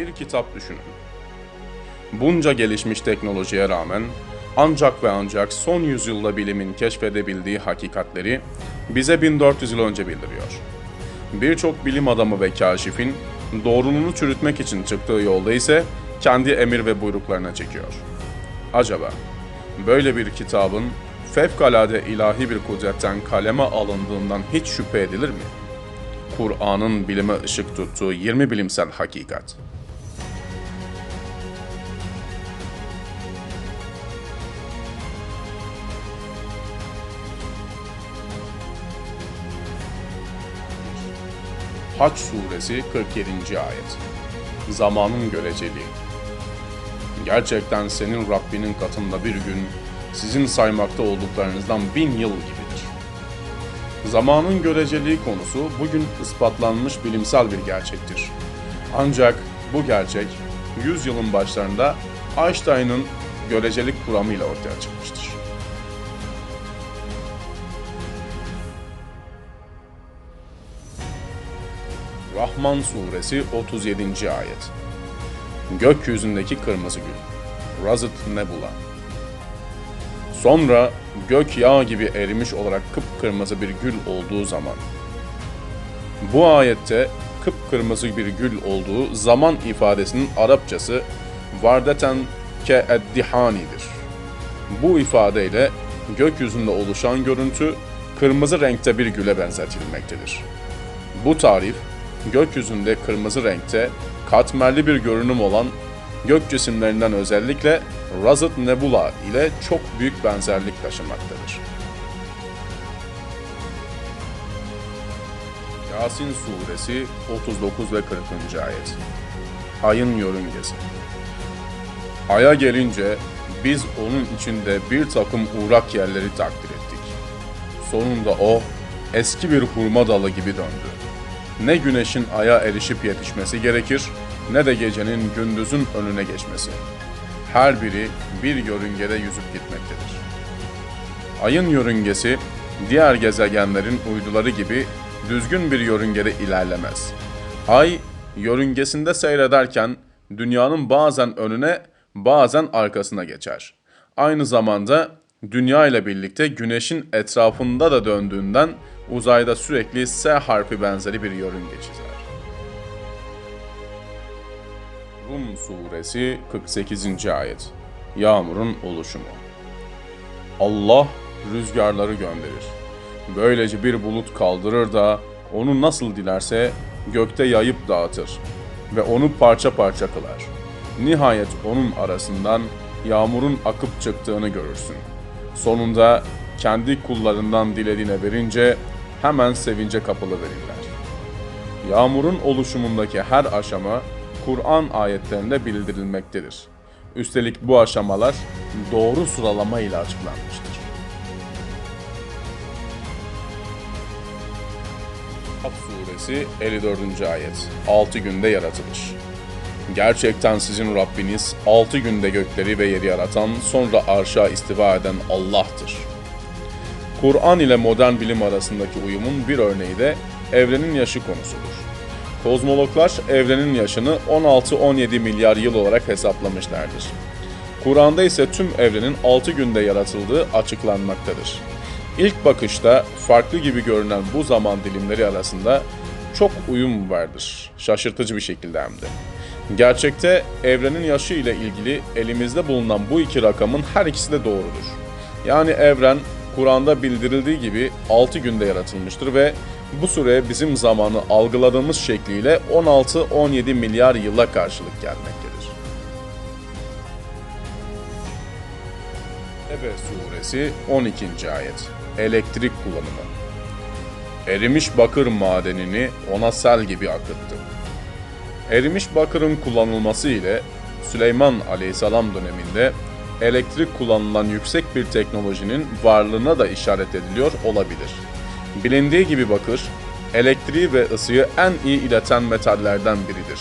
Bir kitap düşünün. Bunca gelişmiş teknolojiye rağmen ancak ve ancak son yüzyılda bilimin keşfedebildiği hakikatleri bize 1400 yıl önce bildiriyor. Birçok bilim adamı ve kaşifin doğruluğunu çürütmek için çıktığı yolda ise kendi emir ve buyruklarına çekiyor. Acaba böyle bir kitabın fevkalade ilahi bir kudretten kaleme alındığından hiç şüphe edilir mi? Kur'an'ın bilime ışık tuttuğu 20 bilimsel hakikat. Haç suresi 47. ayet. Zamanın göreceliği. Gerçekten senin Rabbinin katında bir gün sizin saymakta olduklarınızdan bin yıl gibidir. Zamanın göreceliği konusu bugün ispatlanmış bilimsel bir gerçektir. Ancak bu gerçek 100 yılın başlarında Einstein'ın görecelik kuramıyla ortaya çıkmıştır. Rahman suresi 37. ayet. Gökyüzündeki kırmızı gül. Razet Nebula. Sonra gök yağ gibi erimiş olarak kıpkırmızı bir gül olduğu zaman. Bu ayette kıpkırmızı bir gül olduğu zaman ifadesinin Arapçası vardeten ke eddihanidir. Bu ifadeyle gökyüzünde oluşan görüntü kırmızı renkte bir güle benzetilmektedir. Bu tarif gökyüzünde kırmızı renkte katmerli bir görünüm olan gök cisimlerinden özellikle Razet Nebula ile çok büyük benzerlik taşımaktadır. Yasin Suresi 39 ve 40. ayet Ayın yörüngesi Ay'a gelince biz onun içinde bir takım uğrak yerleri takdir ettik. Sonunda o eski bir hurma dalı gibi döndü. Ne güneşin aya erişip yetişmesi gerekir ne de gecenin gündüzün önüne geçmesi. Her biri bir yörüngede yüzüp gitmektedir. Ayın yörüngesi diğer gezegenlerin uyduları gibi düzgün bir yörüngede ilerlemez. Ay yörüngesinde seyrederken dünyanın bazen önüne bazen arkasına geçer. Aynı zamanda dünya ile birlikte güneşin etrafında da döndüğünden uzayda sürekli S harfi benzeri bir yörünge çizer. Rum suresi 48. ayet. Yağmurun oluşumu. Allah rüzgarları gönderir. Böylece bir bulut kaldırır da onu nasıl dilerse gökte yayıp dağıtır ve onu parça parça kılar. Nihayet onun arasından yağmurun akıp çıktığını görürsün. Sonunda kendi kullarından dilediğine verince hemen sevince kapılı verirler. Yağmurun oluşumundaki her aşama Kur'an ayetlerinde bildirilmektedir. Üstelik bu aşamalar doğru sıralama ile açıklanmıştır. Kaf suresi 54. ayet 6 günde yaratılış. Gerçekten sizin Rabbiniz 6 günde gökleri ve yeri yaratan sonra arşa istiva eden Allah'tır. Kur'an ile modern bilim arasındaki uyumun bir örneği de evrenin yaşı konusudur. Kozmologlar evrenin yaşını 16-17 milyar yıl olarak hesaplamışlardır. Kur'an'da ise tüm evrenin 6 günde yaratıldığı açıklanmaktadır. İlk bakışta farklı gibi görünen bu zaman dilimleri arasında çok uyum vardır. Şaşırtıcı bir şekilde hem de. Gerçekte evrenin yaşı ile ilgili elimizde bulunan bu iki rakamın her ikisi de doğrudur. Yani evren Kur'an'da bildirildiği gibi 6 günde yaratılmıştır ve bu süre bizim zamanı algıladığımız şekliyle 16-17 milyar yıla karşılık gelmektedir. Ebe suresi 12. ayet Elektrik kullanımı Erimiş bakır madenini ona sel gibi akıttı. Erimiş bakırın kullanılması ile Süleyman Aleyhisselam döneminde elektrik kullanılan yüksek bir teknolojinin varlığına da işaret ediliyor olabilir. Bilindiği gibi bakır, elektriği ve ısıyı en iyi ileten metallerden biridir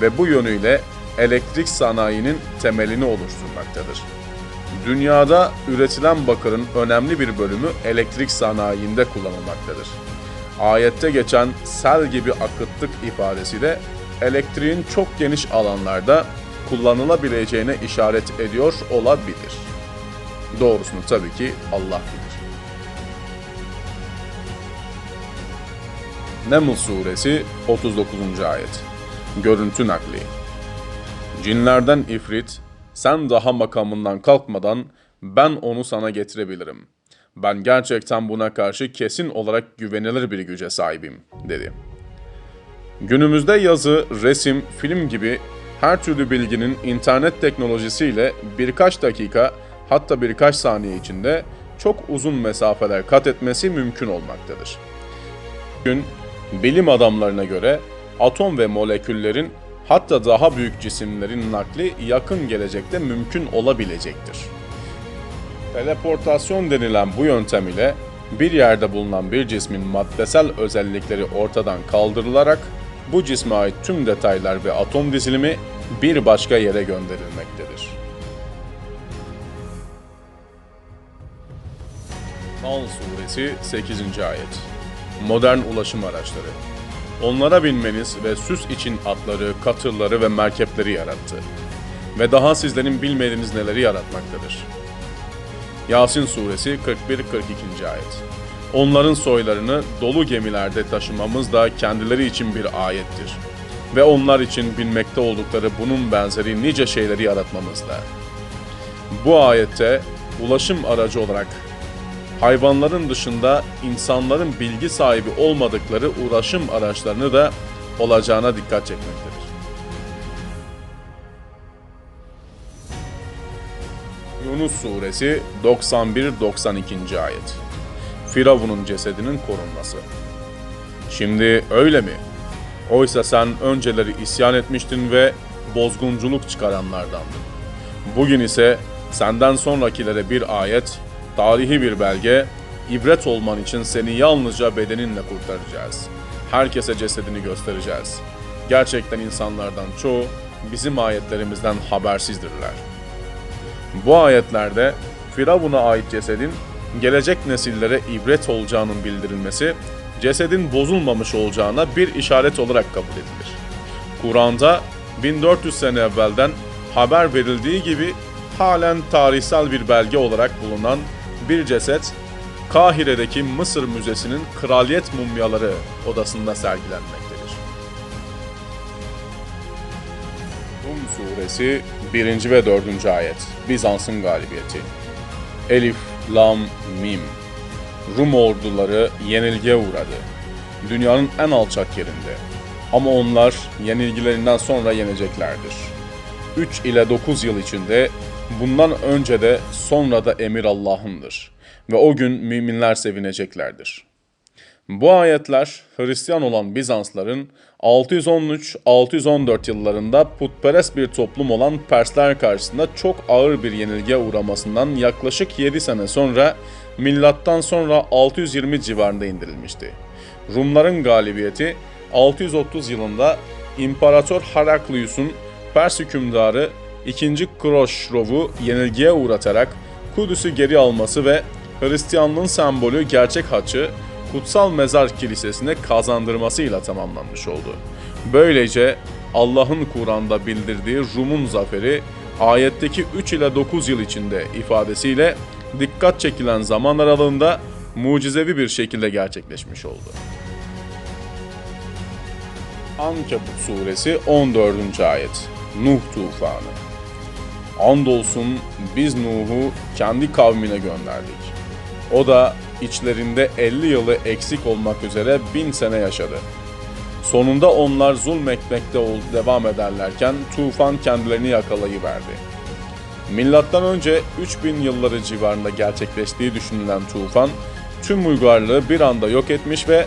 ve bu yönüyle elektrik sanayinin temelini oluşturmaktadır. Dünyada üretilen bakırın önemli bir bölümü elektrik sanayinde kullanılmaktadır. Ayette geçen sel gibi akıttık ifadesi de elektriğin çok geniş alanlarda kullanılabileceğine işaret ediyor olabilir. Doğrusunu tabii ki Allah bilir. Neml suresi 39. ayet. Görüntü nakli. Cinlerden ifrit, sen daha makamından kalkmadan ben onu sana getirebilirim. Ben gerçekten buna karşı kesin olarak güvenilir bir güce sahibim, dedi. Günümüzde yazı, resim, film gibi her türlü bilginin internet teknolojisiyle birkaç dakika hatta birkaç saniye içinde çok uzun mesafeler kat etmesi mümkün olmaktadır. Bugün bilim adamlarına göre atom ve moleküllerin hatta daha büyük cisimlerin nakli yakın gelecekte mümkün olabilecektir. Teleportasyon denilen bu yöntem ile bir yerde bulunan bir cismin maddesel özellikleri ortadan kaldırılarak bu cisme ait tüm detaylar ve atom dizilimi bir başka yere gönderilmektedir. Nal suresi 8. ayet. Modern ulaşım araçları. Onlara binmeniz ve süs için atları, katırları ve merkepleri yarattı. Ve daha sizlerin bilmediğiniz neleri yaratmaktadır. Yasin suresi 41-42. ayet. Onların soylarını dolu gemilerde taşımamız da kendileri için bir ayettir. Ve onlar için bilmekte oldukları bunun benzeri nice şeyleri yaratmamızda. Bu ayette ulaşım aracı olarak hayvanların dışında insanların bilgi sahibi olmadıkları uğraşım araçlarını da olacağına dikkat çekmektedir. Yunus Suresi 91-92. ayet Firavun'un cesedinin korunması Şimdi öyle mi? Oysa sen önceleri isyan etmiştin ve bozgunculuk çıkaranlardandın. Bugün ise senden sonrakilere bir ayet, tarihi bir belge, ibret olman için seni yalnızca bedeninle kurtaracağız. Herkese cesedini göstereceğiz. Gerçekten insanlardan çoğu bizim ayetlerimizden habersizdirler. Bu ayetlerde Firavun'a ait cesedin gelecek nesillere ibret olacağının bildirilmesi, cesedin bozulmamış olacağına bir işaret olarak kabul edilir. Kur'an'da 1400 sene evvelden haber verildiği gibi halen tarihsel bir belge olarak bulunan bir ceset Kahire'deki Mısır Müzesi'nin kraliyet mumyaları odasında sergilenmektedir. Rum Suresi 1. ve 4. ayet Bizans'ın galibiyeti Elif, Lam, Mim Rum orduları yenilgiye uğradı. Dünyanın en alçak yerinde. Ama onlar yenilgilerinden sonra yeneceklerdir. 3 ile 9 yıl içinde bundan önce de sonra da emir Allah'ındır. Ve o gün müminler sevineceklerdir. Bu ayetler Hristiyan olan Bizansların 613-614 yıllarında putperest bir toplum olan Persler karşısında çok ağır bir yenilgiye uğramasından yaklaşık 7 sene sonra milattan sonra 620 civarında indirilmişti. Rumların galibiyeti 630 yılında İmparator Heraklius'un Pers hükümdarı 2. Kroşrov'u yenilgiye uğratarak Kudüs'ü geri alması ve Hristiyanlığın sembolü gerçek haçı kutsal mezar kilisesine kazandırmasıyla tamamlanmış oldu. Böylece Allah'ın Kur'an'da bildirdiği Rum'un zaferi ayetteki 3 ile 9 yıl içinde ifadesiyle dikkat çekilen zaman aralığında mucizevi bir şekilde gerçekleşmiş oldu. Ankebut suresi 14. ayet Nuh tufanı Andolsun biz Nuh'u kendi kavmine gönderdik. O da içlerinde 50 yılı eksik olmak üzere bin sene yaşadı. Sonunda onlar zulmetmekte devam ederlerken tufan kendilerini yakalayıverdi. Milattan önce 3000 yılları civarında gerçekleştiği düşünülen tufan tüm uygarlığı bir anda yok etmiş ve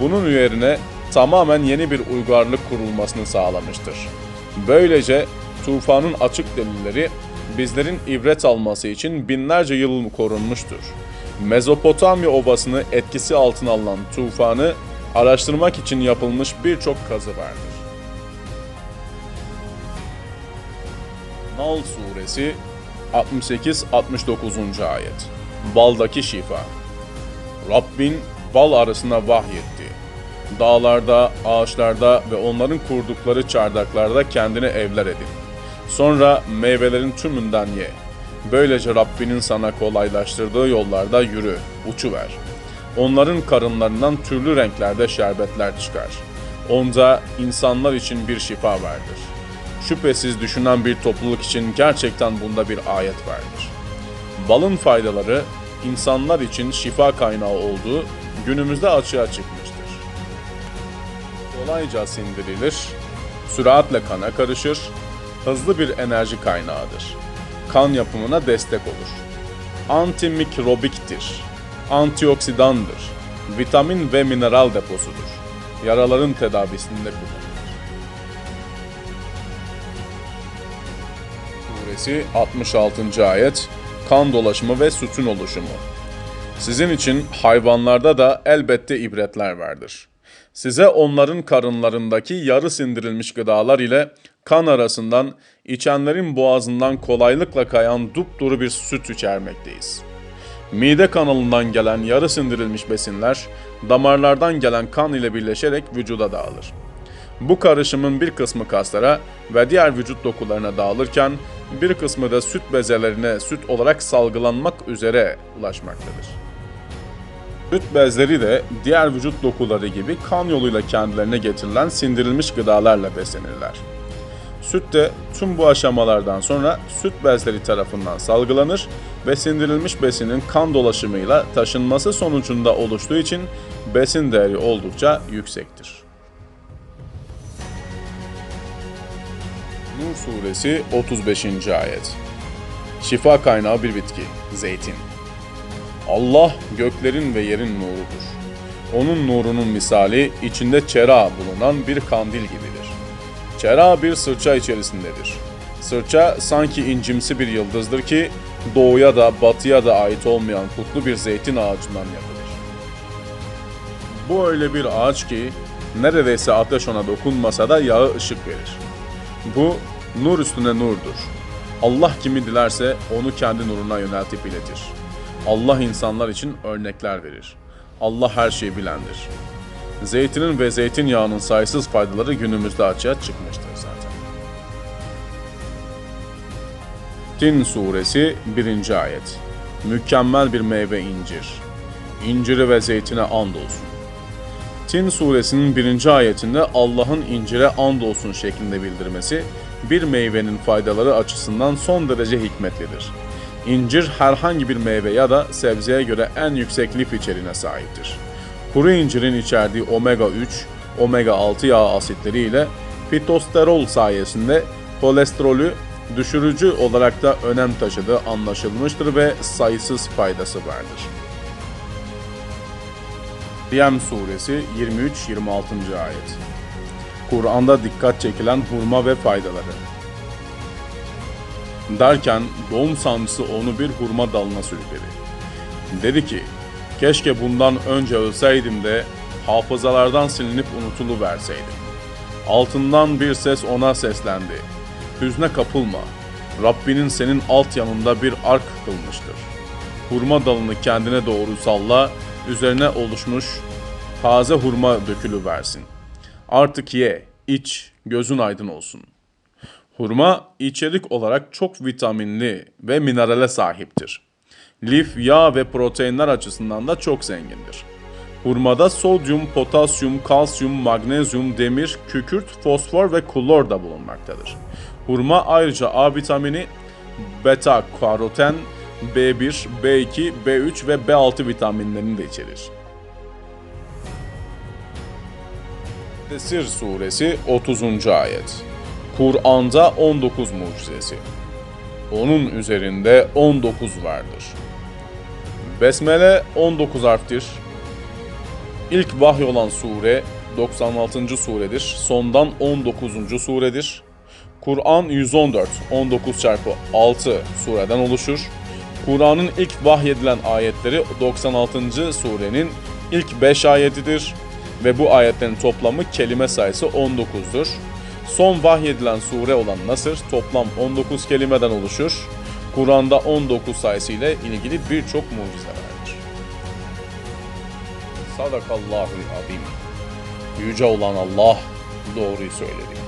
bunun yerine tamamen yeni bir uygarlık kurulmasını sağlamıştır. Böylece tufanın açık delilleri bizlerin ibret alması için binlerce yıl korunmuştur. Mezopotamya Ovası'nı etkisi altına alan tufanı araştırmak için yapılmış birçok kazı vardır. Nal Suresi 68-69. Ayet Baldaki şifa Rabbin bal arısına vahyetti. Dağlarda, ağaçlarda ve onların kurdukları çardaklarda kendine evler edin. Sonra meyvelerin tümünden ye. Böylece Rabbinin sana kolaylaştırdığı yollarda yürü, uçuver. Onların karınlarından türlü renklerde şerbetler çıkar. Onda insanlar için bir şifa vardır. Şüphesiz düşünen bir topluluk için gerçekten bunda bir ayet vardır. Balın faydaları insanlar için şifa kaynağı olduğu günümüzde açığa çıkmıştır. Kolayca sindirilir, süratle kana karışır, hızlı bir enerji kaynağıdır. Kan yapımına destek olur. Antimikrobiktir, antioksidandır, vitamin ve mineral deposudur. Yaraların tedavisinde kullanılır. Suresi 66. ayet Kan dolaşımı ve sütün oluşumu. Sizin için hayvanlarda da elbette ibretler vardır. Size onların karınlarındaki yarı sindirilmiş gıdalar ile kan arasından içenlerin boğazından kolaylıkla kayan dupduru bir süt içermekteyiz. Mide kanalından gelen yarı sindirilmiş besinler damarlardan gelen kan ile birleşerek vücuda dağılır. Bu karışımın bir kısmı kaslara ve diğer vücut dokularına dağılırken bir kısmı da süt bezelerine süt olarak salgılanmak üzere ulaşmaktadır. Süt bezleri de diğer vücut dokuları gibi kan yoluyla kendilerine getirilen sindirilmiş gıdalarla beslenirler. Süt de tüm bu aşamalardan sonra süt bezleri tarafından salgılanır ve sindirilmiş besinin kan dolaşımıyla taşınması sonucunda oluştuğu için besin değeri oldukça yüksektir. Nur suresi 35. ayet. Şifa kaynağı bir bitki, zeytin. Allah göklerin ve yerin nurudur. Onun nurunun misali içinde çera bulunan bir kandil gibidir. Çera bir sırça içerisindedir. Sırça sanki incimsi bir yıldızdır ki doğuya da batıya da ait olmayan kutlu bir zeytin ağacından yapılır. Bu öyle bir ağaç ki neredeyse ateş ona dokunmasa da yağı ışık verir. Bu nur üstüne nurdur. Allah kimi dilerse onu kendi nuruna yöneltip iletir. Allah insanlar için örnekler verir. Allah her şeyi bilendir. Zeytinin ve zeytinyağının sayısız faydaları günümüzde açığa çıkmıştır zaten. Tin suresi 1. ayet. Mükemmel bir meyve incir. İnciri ve zeytine andolsun. Tin suresinin birinci ayetinde Allah'ın incire andolsun şeklinde bildirmesi, bir meyvenin faydaları açısından son derece hikmetlidir. İncir herhangi bir meyve ya da sebzeye göre en yüksek lif içeriğine sahiptir. Kuru incirin içerdiği omega 3, omega 6 yağ asitleri ile fitosterol sayesinde kolesterolü düşürücü olarak da önem taşıdığı anlaşılmıştır ve sayısız faydası vardır. Meryem Suresi 23-26. ayet Kur'an'da dikkat çekilen hurma ve faydaları. Derken doğum sancısı onu bir hurma dalına sürükledi. Dedi ki, keşke bundan önce ölseydim de hafızalardan silinip unutuluverseydim. Altından bir ses ona seslendi. Hüzne kapılma. Rabbinin senin alt yanında bir ark kılmıştır. Hurma dalını kendine doğru salla, üzerine oluşmuş taze hurma dökülüversin. Artık ye, iç, gözün aydın olsun. Hurma içerik olarak çok vitaminli ve minerale sahiptir. Lif, yağ ve proteinler açısından da çok zengindir. Hurmada sodyum, potasyum, kalsiyum, magnezyum, demir, kükürt, fosfor ve klor da bulunmaktadır. Hurma ayrıca A vitamini, beta karoten, B1, B2, B3 ve B6 vitaminlerini de içerir. Tesir suresi 30. ayet. Kur'an'da 19 mucizesi. Onun üzerinde 19 vardır. Besmele 19 harftir. İlk vahy olan sure 96. suredir. Sondan 19. suredir. Kur'an 114, 19 çarpı 6 sureden oluşur. Kur'an'ın ilk vahyedilen ayetleri 96. surenin ilk 5 ayetidir ve bu ayetlerin toplamı kelime sayısı 19'dur. Son vahyedilen sure olan Nasır toplam 19 kelimeden oluşur. Kur'an'da 19 sayısı ile ilgili birçok mucize vardır. Sadakallahul azim. Yüce olan Allah doğruyu söyledi.